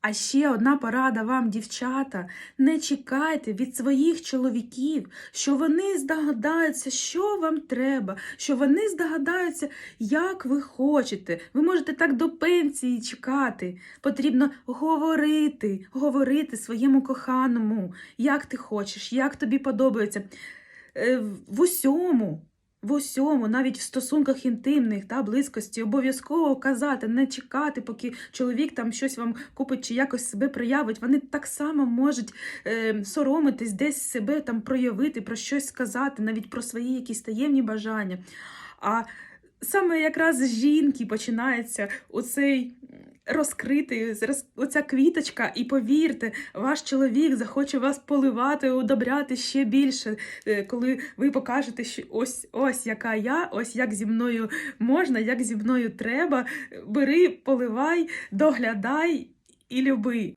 А ще одна порада вам, дівчата, не чекайте від своїх чоловіків, що вони здогадаються, що вам треба, що вони здогадаються, як ви хочете. Ви можете так до пенсії чекати. Потрібно говорити, говорити своєму коханому, як ти хочеш, як тобі подобається. Е, В усьому. В усьому, навіть в стосунках інтимних та близькості, обов'язково казати, не чекати, поки чоловік там щось вам купить чи якось себе проявить. Вони так само можуть е, соромитись, десь себе там проявити, про щось сказати, навіть про свої якісь таємні бажання. А саме якраз жінки починається оцей розкритий, роз- оця квіточка, і повірте, ваш чоловік захоче вас поливати, удобряти ще більше, е, коли ви покажете, що ось ось яка я, ось як зі мною можна, як зі мною треба. Бери, поливай, доглядай і люби.